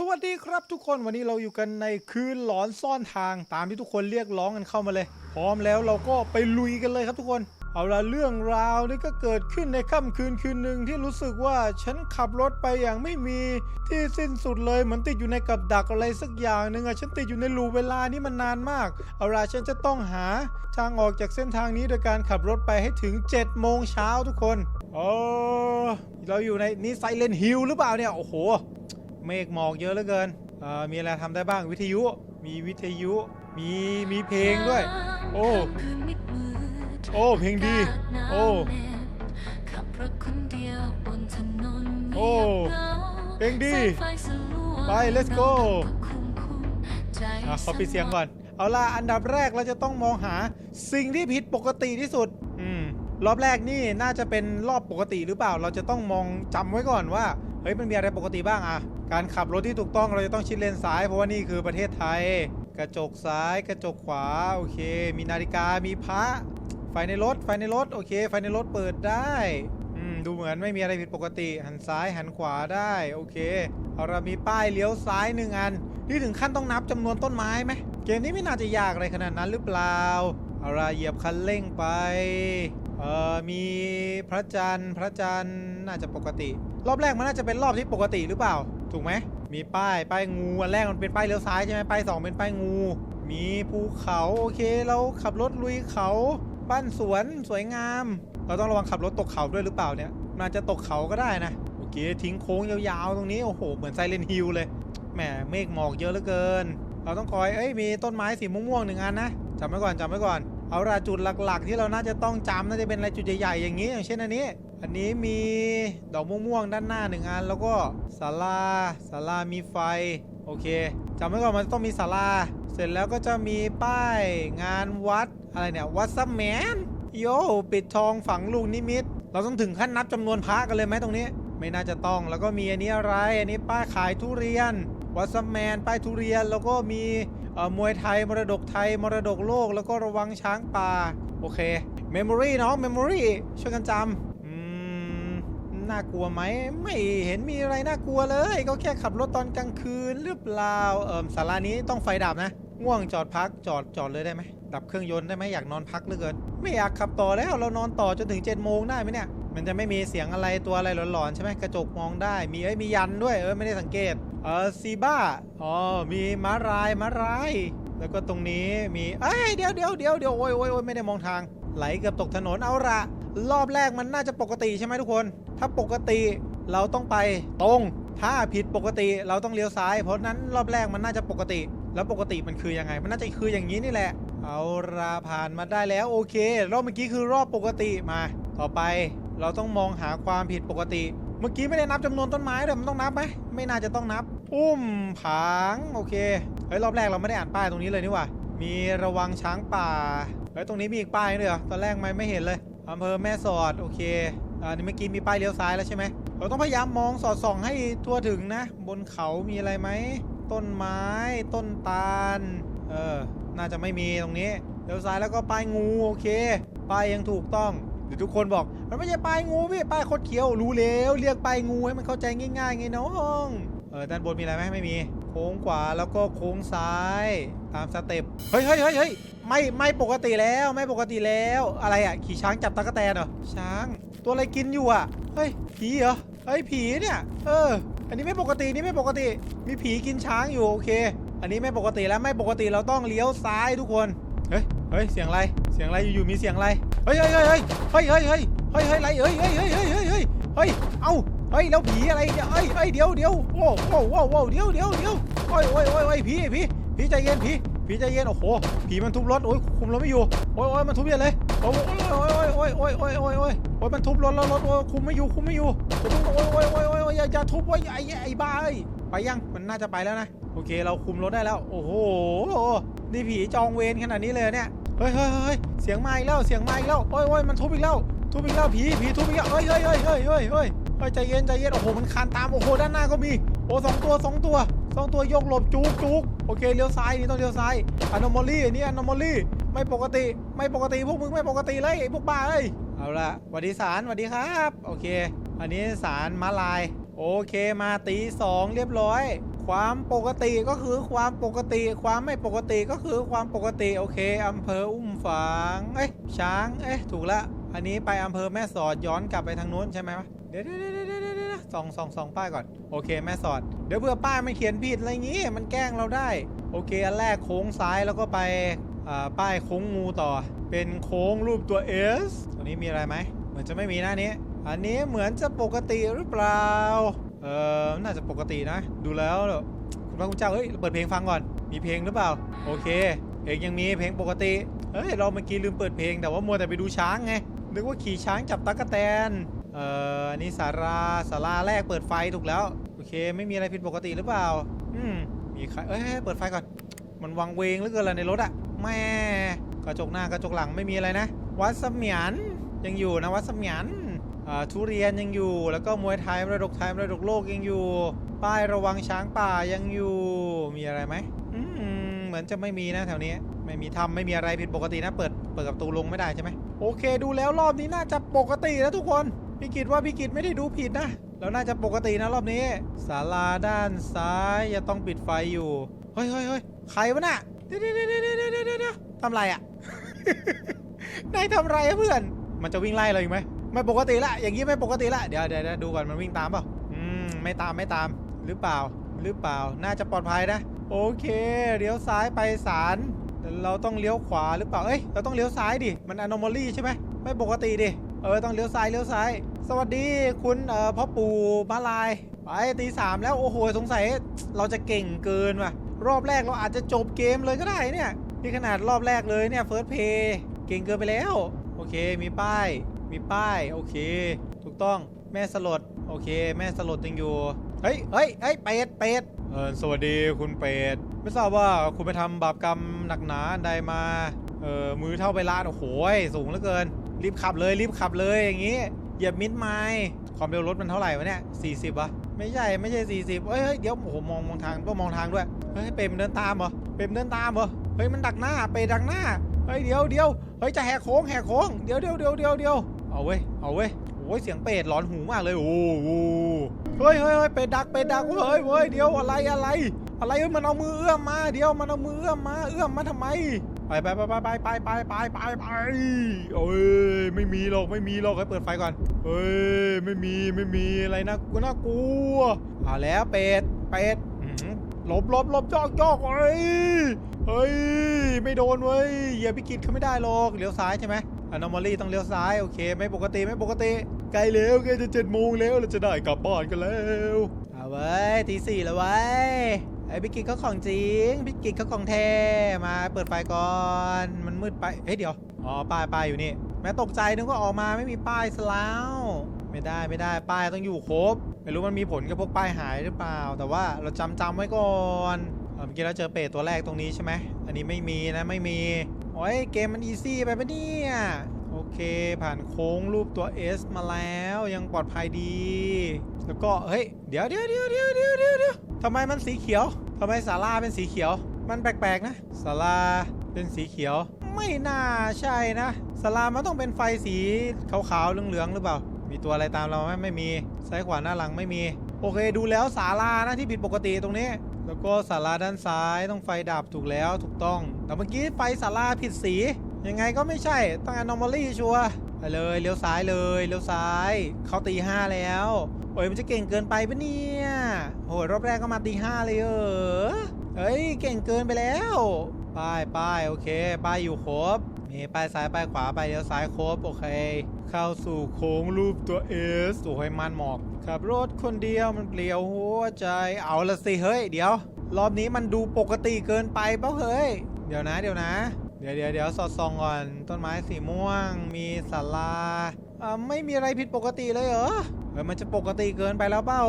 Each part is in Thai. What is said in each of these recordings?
สวัสดีครับทุกคนวันนี้เราอยู่กันในคืนหลอนซ่อนทางตามที่ทุกคนเรียกร้องกันเข้ามาเลย พร้อมแล้วเราก็ไปลุยกันเลยครับทุกคน เอาละเรื่องราวนี่ก็เกิดขึ้นในค่ำคืนคืนหนึ่งที่รู้สึกว่าฉันขับรถไปอย่างไม่มีที่สิ้นสุดเลยเหมือนติดอยู่ในกับดักอะไรสักอย่างหนึ่งอะฉันติดอยู่ในรูเวลานี่มันนานมาก เอาละฉันจะต้องหาทางออกจากเส้นทางนี้โดยการขับรถไปให้ถึง7โมงเช้าทุกคนโอ้เราอยู่ในนี่ไซเลนฮิลหรือเปล่าเนี่ยโอ้โห เมฆหมอกเยอะเหลือเกินเอ่อมีอะไรทำได้บ้างวิทยุ มีวิทยุ มีมีเพลงด้วย โอ้ โอ้เพลงดี โอ้เดียวบนถนนโอ้เพลงดี ไป let's go อะขอปิดเสียงก่อน เอาล่ะ อันดับแรกเราจะต้องมองหาสิ่งที่ผิดปกติที่สุด อืม รอบแรกนี่น่าจะเป็นรอบปกติหรือเปล่า เราจะต้องมองจำไว้ก่อนว่า ฮ้ยมันมีอะไรปกติบ้างอะการขับรถที่ถูกต้องเราจะต้องชิดเลนซ้าย เพราะว่านี่คือประเทศไทย กระจกซ้ายกระจกขวาโอเค มีนาฬิกามีพระไฟในรถไฟในรถโอเค ไฟในรถเปิดได้ดูเหมือนไม่มีอะไรผิดปกติ หันซ้ายหันขวาได้โอเคเรามีป้ายเลี้ยวซ้ายหนึ่งอันนี่ถึงขั้นต้องนับจำนวนต้นไม้ไหมเกมนี้ไม่น่าจะยากอะไรขนาดนั้นหรือเปล่าเอาละเหยียบคันเร่งไป เออมีพระจันทร์พระจันทร์น่าจะปกติ รอบแรกมันน่าจะเป็นรอบที่ปกติหรือเปล่า ถูกไหมมีป้ายป้ายงูอันแรกมันเป็นป้ายเลี้ยวซ้ายใช่ไหมป้ายสองเป็นป้ายงู มีภูเขาโอเคเราขับรถลุยเขาบ้านสวนสวยงาม เราต้องระวังขับรถตกเขาด้วยหรือเปล่าเนี่ยมันอาจจะตกเขาก็ได้นะโอเคทิ้งโค้งยาวๆตรงนี้โอ้โหเหมือนไซเลนฮิลเลยแหมเมฆหมอกเยอะเหลือเกิน เราต้องคอยเอ้ยมีต้นไม้สีม่วงๆหนึ่งอันนะจำไว้ก่อนจำไว้ก่อน เอาละจุดหลักๆ ที่เราน่าจะต้องจำน่าจะเป็นอะไรจุดใหญ่ๆอย่างนี้ อย่างเช่นอันนี้ อันนี้มีดอกม่วงๆด้านหน้าหนึ่งอัน แล้วก็ศาลาศาลามีไฟ โอเคจำไว้ก่อนมันต้องมีศาลา เสร็จแล้วก็จะมีป้ายงานวัดอะไรเนี่ยวัดซัมแมนโยปิดทองฝังลูกนิมิต เราต้องถึงขั้นนับจำนวนพระกันเลยไหมตรงนี้ ไม่น่าจะต้องแล้วก็มีอันนี้อะไร อันนี้ป้ายขายทุเรียน วัดซัมแมน ป้ายทุเรียน แล้วก็มีมวยไทย มรดกไทย มรดกโลก แล้วก็ระวังช้างป่า โอเค เมมโมรี่น้อง เมมโมรี่ ช่วยกันจำอืมน่ากลัวไหม ไม่เห็นมีอะไรน่ากลัวเลย ก็แค่ขับรถตอนกลางคืนหรือเปล่า เอิมศาลานี้ต้องไฟดับนะ ง่วงจอดพัก จอด จอดเลยได้ไหม ดับเครื่องยนต์ได้ไหมอยากนอนพักเหลือเกิน ไม่อยากขับต่อแล้ว เรานอนต่อจนถึง7จ็ดโมงได้ไหมเนี่ย มันจะไม่มีเสียงอะไรตัวอะไรหลอนๆใช่ไหมกระจกมองได้ มีเอ้ย มียันด้วย เออ ไม่ได้สังเกต เออซีบ้าอ๋อมีม้าลายม้าลาย แล้วก็ตรงนี้มีเอ้ยเดี๋ยวเดี๋ยวเดี๋ยวเดี๋ยวโอ้ยโอ้ยโอ้ยไม่ได้มองทาง ไหลเกือบตกถนนเอาละรอบแรกมันน่าจะปกติใช่ไหมทุกคน ถ้าปกติเราต้องไปตรง ถ้าผิดปกติเราต้องเลี้ยวซ้าย เพราะนั้นรอบแรกมันน่าจะปกติ แล้วปกติมันคือยังไง มันน่าจะคืออย่างนี้นี่แหละ เอาราผ่านมาได้แล้วโอเค รอบเมื่อกี้คือรอบปกติมา ต่อไปเราต้องมองหาความผิดปกติ เมื่อกี้ไม่ได้นับจำนวนต้นไม้ด้วยมันต้องนับไหมไม่น่าจะต้องนับ อุ้มผางโอเคเฮ้ยรอบแรกเราไม่ได้อ่านป้ายตรงนี้เลยนี่ว่ามีระวังช้างป่าเฮ้ยตรงนี้มีอีกป้ายด้วยเหรอตอนแรกไม่ไม่เห็นเลยอำเภอแม่สอดโอเคอันนี้เมื่อกี้มีป้ายเลี้ยวซ้ายแล้วใช่ไหมเราต้องพยายามมองสอดส่องให้ทั่วถึงนะ บนเขามีอะไรไหมต้นไม้ต้นตาลเออน่าจะไม่มีตรงนี้เลี้ยวซ้ายแล้วก็ป้ายงูโอเคป้ายยังถูกต้อง เดี๋ยวทุกคนบอก มันไม่ใช่ป้ายงูพี่ป้ายโคดเขียวรู้แล้วเรียกป้ายงูให้มันเข้าใจง่ายๆไงน้องเออด้านบนมีอะไรไหมไม่มี โค้งขวาแล้วก็โค้งซ้ายตามสเต็ปเฮ้ยเฮ้ยเฮ้ยเฮ้ยไม่ไม่ปกติแล้วไม่ปกติแล้วอะไรอะขี่ช้างจับตะกแตนเหรอช้างตัวอะไรกินอยู่อะเฮ้ยผีเหรอเฮ้ยผีเนี่ยเออ อันนี้ไม่ปกตินี่ไม่ปกติ มีผีกินช้างอยู่โอเค อันนี้ไม่ปกติแล้วไม่ปกติเราต้องเลี้ยวซ้ายทุกคนเฮ้ยเฮ้ยเสียงอะไรเสียงอะไรอยู่ๆมีเสียงอะไร ฮ้ยเฮ้ยเฮ้ยเฮ้ยเฮ้ยเฮ้ยเฮ้ยเฮ้ยไรเฮ้ยเฮ้ยเฮ้ยเฮ้ยเฮ้ยเฮ้ยเฮ้ยเอ้าเฮ้ยแล้วผีอะไรเนี่ยเฮ้ยเฮ้ยเดี๋ยวเดี๋ยวโอ้โหโอ้โหเดี๋ยวเดี๋ยวเดี๋ยวโอ้ยโอ้ยโอ้ยโอ้ยผีผีผีใจเย็นผีผีใจเย็นโอ้โหผีมันทุบรถโอ้ยคุมรถไม่อยู่โอ้ยโอ้ยมันทุบเยอะเลยโอ้ยโอ้ยโอ้ยโอ้ยโอ้ยโอ้ยโอ้ยโอ้ยโอ้ยมันทุบรถแล้วรถโอ้ยคุมไม่อยู่คุมไม่อยู่โอ้ยโอ้ยโอ้ยโอ้ยโอ้ยอย่าอย่าทุบไว้ไอ้ไอ้บ้าเอ้ไปยังมันน่าจะไปแล้วนะโอเคเราคุมรถได้แล้ว โอ้โหนี่ผีจองเวรขนาดนี้เลยเนี่ย เฮ้ยเฮ้ยเฮ้ยเสียงมาอีกแล้ว เสียงมาอีกแล้วโอ้ยโอ้ยมันทุบอีกแล้ว ทุบอีกแล้ว ผี ผีทุบอีกแล้วเฮ้ยเฮ้ยเฮ้ยเฮ้ยเฮ้ยเฮ้ยเฮ้ยใจเย็น ใจเย็น โอ้โห มันคานตาม โอ้โห ด้านหน้าก็มี โอ้สองตัวสองตัวสองตัวยกหลบจุกจุกโอเค เลี้ยวซ้าย นี่ต้องเลี้ยวซ้ายอนอมอลี่นี่อนอมอลี่ ไม่ปกติ ไม่ปกติ พวกมึงไม่ปกติเลยไอพวกบ้าเอ้ยเอาละสวัสดีสารสวัสดีครับ โอเค อันนี้สารมาลาย โอเค มาตีสองเรียบร้อย ความปกติก็คือความปกติ ความไม่ปกติก็คือความปกติโอเคอำเภออุ้มฝางเอ้ยช้างเอ้ยถูกละอันนี้ไปอำเภอแม่สอดย้อนกลับไปทางนู้นใช่ไหมวะเดี๋ยวเดี๋ยวเดี๋ยวเดี๋ยวเดี๋ยวเดี๋ยวส่องส่องส่องป้ายก่อนโอเคแม่สอด เดี๋ยวเผื่อป้ายมันเขียนผิดอะไรงี้มันแกล้งเราได้ โอเคอันแรกโค้งซ้ายแล้วก็ไปอ่าป้ายโค้งงูต่อ เป็นโค้งรูปตัว S ตัวนี้มีอะไรไหมเหมือนจะไม่มีหน้านี้ อันนี้เหมือนจะปกติหรือเปล่า เออน่าจะปกตินะ ดูแล้วคุณพระคุณเจ้าเฮ้ยเปิดเพลงฟังก่อน มีเพลงหรือเปล่า โอเค เพลงยังมีเพลงปกติเฮ้ยเราเมื่อกี้ลืมเปิดเพลงแต่ว่ามัวแต่ไปดูช้างไงนึกว่าขี่ช้างจับตั๊กแตนเอ่ออันนี้สาราสาราแรกเปิดไฟถูกแล้ว โอเค ไม่มีอะไรผิดปกติหรือเปล่า อืมมีใครเอ้ยเปิดไฟก่อน มันวังเวงเหลือเกินเลยในรถอะแม่กระจกหน้ากระจกหลังไม่มีอะไรนะ วัดเสมียนยังอยู่นะวัดเสมียน ทุเรียนยังอยู่ แล้วก็มวยไทยมรดกไทยมรดกโลกยังอยู่ ป้ายระวังช้างป่ายังอยู่ มีอะไรไหมเหมือนจะไม่มีนะแถวนี้ ไม่มีทำไม่มีอะไรผิดปกตินะ เปิดเปิดกับประตูลงไม่ได้ใช่ไหมโอเค ดูแล้วรอบนี้น่าจะปกตินะทุกคนพี่กิตว่าพี่กิตไม่ได้ดูผิดนะแล้วน่าจะปกตินะรอบนี้ศาลาด้านซ้ายจะต้องปิดไฟอยู่เฮ้ยเฮ้ยเฮ้ยใครวะน่ะเดี๋ยวเดี๋ยวเดี๋ยวเดี๋ยวเดี๋ยวเดี๋ยวทำไรอะนายทำไรเพื่อน มันจะวิ่งไล่เราอีกไหม ไม่ปกติละอย่างนี้ไม่ปกติละเดี๋ยวเดี๋ยวดูก่อนมันวิ่งตามเปล่าอืมไม่ตามไม่ตามหรือเปล่าหรือเปล่าน่าจะปลอดภัยนะ โอเคเลี้ยวซ้ายไปศาลเราต้องเลี้ยวขวาหรือเปล่าเอ้ยเราต้องเลี้ยวซ้ายดิมันอนอมอลี่ใช่ไหมไม่ปกติดิเออต้องเลี้ยวซ้ายเลี้ยวซ้าย สวัสดีคุณเอ่อพ่อปู่มาลายไปตีสามแล้วโอ้โหสงสัยเราจะเก่งเกินว่ะรอบแรกเราอาจจะจบเกมเลยก็ได้เนี่ยนี่ขนาดรอบแรกเลยเนี่ยเฟิร์สเพย์เก่งเกินไปแล้ว โอเคมีป้าย มีป้าย โอเค ถูกต้องแม่สลด โอเค แม่สลดยังอยู่ เฮ้ยเฮ้ยเฮ้ยเป็ดเป็ดเออสวัสดีคุณเป็ดไม่ทราบว่าคุณไปทำบาปกรรมหนักหนาใดมาเออมือเท่าไปลานโอ้โหสูงเหลือเกิน รีบขับเลยรีบขับเลยอย่างงี้เหยียบมิดไม้ความเร็วรถมันเท่าไหร่วะเนี่ย40วะไม่ใช่ไม่ใช่40เฮ้ยเฮ้ยเดี๋ยวโอ้โหมองมองทางต้องมองทางด้วยเฮ้ยเปรมเดินตามเหรอเปรมเดินตามเหรอเฮ้ยมันดักหน้าเปรมดักหน้าเฮ้ยเดี๋ยวเดี๋ยวเฮ้ยจะแหกโค้งแหกโค้งเดี๋ยวเดี๋ยวเดี๋ยวเดี๋ยวเดี๋ยว เอาเว้ย เอาเว้ย โอ้ยเสียงเป็ดหลอนหูมากเลย โอ้โหเฮ้ยเฮ้ยเฮ้ยเป็ดดัก เป็ดดัก เฮ้ยเฮ้ยเดี๋ยวอะไรอะไร อะไรมันเอามือเอื้อมมา เดี๋ยวมันเอามือเอื้อมมา เอื้อมมาทำไม ไปไปไปไปไปไปไปไปไปโอ้ยไม่มีหรอกไม่มีหรอกให้เปิดไฟก่อน เฮ้ยไม่มีไม่มีอะไรนะกูน่ากลัวเอาแล้วเป็ด เป็ดหลบหลบหลบจอกจอกเฮ้ย เฮ้ยไม่โดนเว้ยเหยียบพิกิตเขาไม่ได้หรอกเลี้ยวซ้ายใช่ไหม อนอมอลี่ต้องเลี้ยวซ้ายโอเค ไม่ปกติไม่ปกติใกล้แล้วใกล้จะเจ็ดโมงแล้วเราจะได้กลับบ้านกันแล้วเอาเว้ยตีสี่แล้วเว้ไอ้พิกิตเขาของจริงพิกิตเขาของแท้มาเปิดไฟก่อนมันมืดไปเฮ้ยเดี๋ยวอ๋อป้ายป้ายอยู่นี่ แม่ตกใจนึกว่าออกมาไม่มีป้ายซะแล้วไม่ได้ไม่ได้ป้ายต้องอยู่ครบ ไม่รู้มันมีผลกับพวกป้ายหายหรือเปล่า แต่ว่าเราจำจำไว้ก่อนเมื่อกี้เราเจอเป็ดตัวแรกตรงนี้ใช่ไหมอันนี้ไม่มีนะไม่มี โอ้ยเกมมันอีซี่ไปปะเนี่ย โอเคผ่านโค้งรูปตัว S มาแล้วยังปลอดภัยดี แล้วก็เฮ้ยเดี๋ยวเดี๋ยวเดี๋ยวเดี๋ยวเดี๋ยวเดี๋ยวเดี๋ยวทำไมมันสีเขียวทำไมศาลาเป็นสีเขียว มันแปลกๆนะศาลาเป็นสีเขียว ไม่น่าใช่นะศาลามันต้องเป็นไฟสีขาวๆเหลืองๆหรือเปล่า มีตัวอะไรตามเราไหมไม่มีซ้ายขวาหน้าหลังไม่มี โอเคดูแล้วศาลานะที่ผิดปกติตรงนี้ แล้วก็ศาลาด้านซ้ายต้องไฟดับถูกแล้วถูกต้อง แต่เมื่อกี้ไฟศาลาผิดสี ยังไงก็ไม่ใช่ต้อง anomaly ชัวไปเลยเลี้ยวซ้ายเลยเลี้ยวซ้าย เข้าตีห้าแล้วโอ้ยมันจะเก่งเกินไปปะเนี่ยโอ้ยรอบแรกก็มาตีห้าเลยเออเฮ้ยเก่งเกินไปแล้วป้ายป้ายโอเคป้ายอยู่ครบมีป้ายซ้ายป้ายขวาป้ายเลี้ยวซ้ายครบโอเค เข้าสู่โค้งรูปตัว S สวยมันหมอกขับรถคนเดียวมันเปลี่ยวหัวใจเอาละสิเฮ้ยเดี๋ยว รอบนี้มันดูปกติเกินไปเปล่าเฮ้ย เดี๋ยวนะเดี๋ยวนะ เดี๋ยวเดี๋ยวเดี๋ยวสอดส่องก่อน ต้นไม้สีม่วง มีศาลาอ่าไม่มีอะไรผิดปกติเลยเหรอเฮ้ยมันจะปกติเกินไปแล้วเปล่า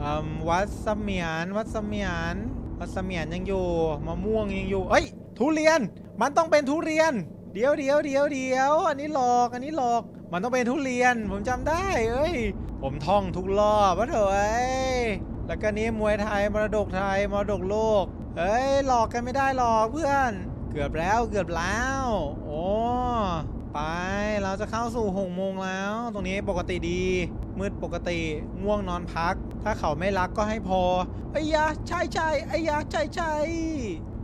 อืมวัดเสมียนวัดเสมียนวัดเสมียนยังอยู่มะม่วงยังอยู่เอ้ยทุเรียนมันต้องเป็นทุเรียน เดี๋ยวเดี๋ยวเดี๋ยวเดี๋ยวอันนี้หลอกอันนี้หลอก มันต้องเป็นทุเรียนผมจำได้ เอ้ย ผมท่องทุกรอบวะเถอะเอ้ยแล้วก็นี้มวยไทยมรดกไทยมรดกโลกเฮ้ยหลอกกันไม่ได้หรอกเพื่อน เกือบแล้วเกือบแล้ว โอ้ไปเราจะเข้าสู่หกโมงแล้ว ตรงนี้ปกติดี มืดปกติง่วงนอนพัก ถ้าเขาไม่รักก็ให้พอไอ้ยาใช่ใช่ไอ้ยาใช่ใช่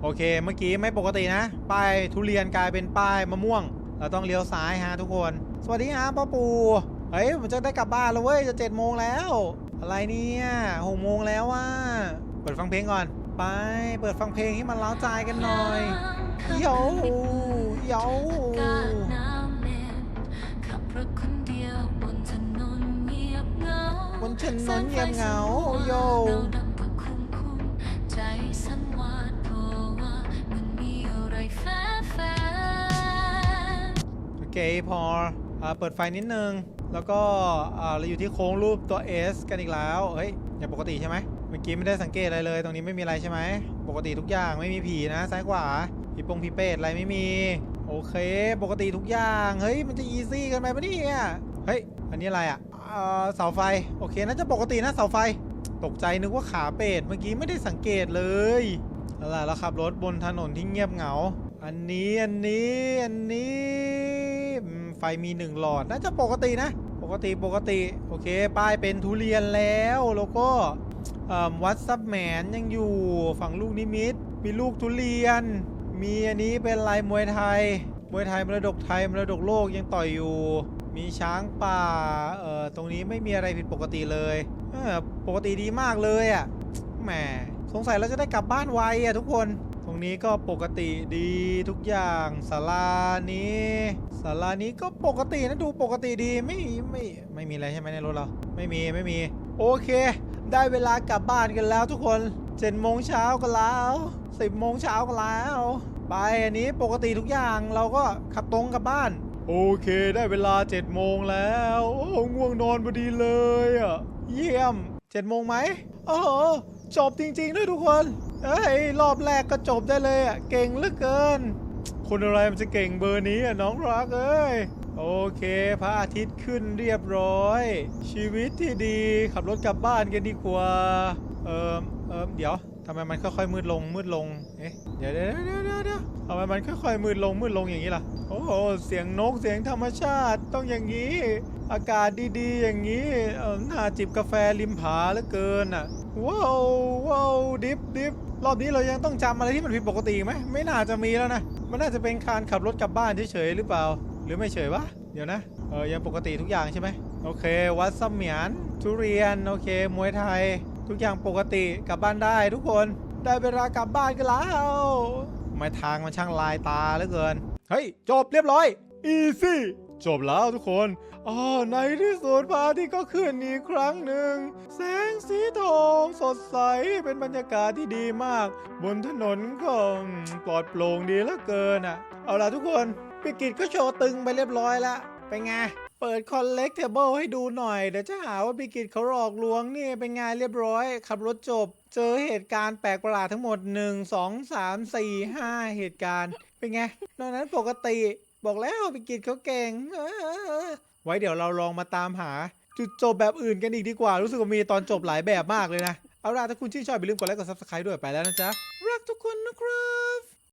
โอเค เมื่อกี้ไม่ปกตินะ ป้ายทุเรียนกลายเป็นป้ายมะม่วง เราต้องเลี้ยวซ้ายฮะทุกคน สวัสดีฮะพ่อปู่เฮ้ยผมจะได้กลับบ้านแล้วเว้ยจะเจ็ดโมงแล้ว อะไรเนี่ยหกโมงแล้วว่าเปิดฟังเพลงก่อน ไปเปิดฟังเพลงให้มันเล้าใจกันหน่อยโยโยกาน้ำเม็ดขับรถคนเดียวบนถนนเงียบเหงาบนถนนเงียบเหงาโย เคพออเปิดไฟนิดนึง แล้วก็เราอยู่ที่โค้งรูปตัว S กันอีกแล้ว เฮ้ย อย่างปกติใช่ไหมเมื่อกี้ไม่ได้สังเกตอะไรเลย ตรงนี้ไม่มีอะไรใช่ไหม ปกติทุกอย่างไม่มีผีนะซ้ายขวาผีปงผีเป็ดอะไรไม่มี โอเค ปกติทุกอย่าง เฮ้ย มันจะอีซี่กันไหมปะเนี่ย เฮ้ย อันนี้อะไรอะอ่าเสาไฟ โอเค น่าจะปกตินะเสาไฟ ตกใจนึกว่าขาเป็ด เมื่อกี้ไม่ได้สังเกตเลยเอาล่ะเราขับรถบนถนนที่เงียบเหงา อันนี้ อันนี้ อันนี้ ไฟมีหนึ่งหลอด น่าจะปกตินะ ปกติปกติ โอเค ป้ายเป็นทุเรียนแล้วแล้วก็วัดซับแหมนยังอยู่ฝั่งลูกนิมิต มีลูกทุเรียน มีอันนี้เป็นลายมวยไทย มวยไทยมรดกไทยมรดกโลกยังต่อยอยู่ มีช้างป่าเอ่อตรงนี้ไม่มีอะไรผิดปกติเลยเออปกติดีมากเลยอะ่ะแหมสงสัยเราจะได้กลับบ้านไวอะทุกคน นี้ก็ปกติดีทุกอย่างศาลานี้ศาลานี้ก็ปกตินะดูปกติดีไม่ไม่ไม่มีอะไรใช่ไหมในรถเราไม่มีไม่มี โอเค ได้เวลากลับบ้านกันแล้วทุกคนเจ็ดโมงเช้ากันแล้วสิบโมงเช้ากันแล้ว ไปอันนี้ปกติทุกอย่างเราก็ขับตรงกลับบ้าน โอเค ได้เวลา7จ็ดโมงแล้วโอ้ง่วงนอนพอดีเลยอะเยี่ยม7จ็ดโมงไหมโอ้โหจบจริงๆด้วยทุกคน เอ้ยรอบแรกก็จบได้เลยอะเก่งเหลือเกิน คนอะไรมันจะเก่งเบอร์นี้อะน้องรักเอ้ยโอเคพระอาทิตย์ขึ้นเรียบร้อย ชีวิตที่ดีขับรถกลับบ้านกันดีกว่า เอิมเอิมเดี๋ยวทำไมมันค่อยๆมืดลงมืดลงเอ๊ะเดี๋ยวเดี๋ยวเดี๋ยวเดี๋ยวทำไมมันค่อยๆมืดลงมืดลงอย่างนี้ล่ะโอ้โหเสียงนกเสียงธรรมชาติต้องอย่างนี้ อากาศดีๆ อย่างนี้เออน่าจิบกาแฟริมผาเหลือเกินอะว้าวว้าวดิฟดิฟ รอบนี้เรายังต้องจำอะไรที่มันผิดปกติไหมไม่น่าจะมีแล้วนะ มันน่าจะเป็นการขับรถกลับบ้านเฉยๆหรือเปล่า หรือไม่เฉยวะ เดี๋ยวนะ เออยังปกติทุกอย่างใช่ไหมโอเค วัดเสมียน ทุเรียน โอเค มวยไทย ทุกอย่างปกติกลับบ้านได้ทุกคน ได้เวลากลับบ้านกันแล้ว ไม่ทางมันช่างลายตาเหลือเกิน เฮ้ย จบเรียบร้อย อีซี่ จบแล้วทุกคนอ๋อในที่สุดพระอาทิตย์ก็ขึ้นอีกครั้งหนึ่ง แสงสีทองสดใส เป็นบรรยากาศที่ดีมาก บนถนนก็ปลอดโปร่งดีเหลือเกินอะ เอาล่ะทุกคนพิกิจก็โชว์ตึงไปเรียบร้อยแล้ว เป็นไง เปิดคอนเลกเทเบิลให้ดูหน่อย เดี๋ยวจะหาว่าพิกิจเขาหลอกลวงนี่ เป็นไงเรียบร้อย ขับรถจบ เจอเหตุการณ์แปลกประหลาดทั้งหมด 1 2 3 4 5 เหตุการณ์ เป็นไงนอกนั้นปกติ บอกแล้วพิกิตเขาเก่งไว้เดี๋ยวเราลองมาตามหา จุดจบแบบอื่นกันอีกดีกว่า รู้สึกว่ามีตอนจบหลายแบบมากเลยนะ เอาล่ะถ้าคุณชื่นชอบอย่าลืมกดไลค์กดซับสไครต์ด้วยไปแล้วนะจ๊ะ รักทุกคนนะครับ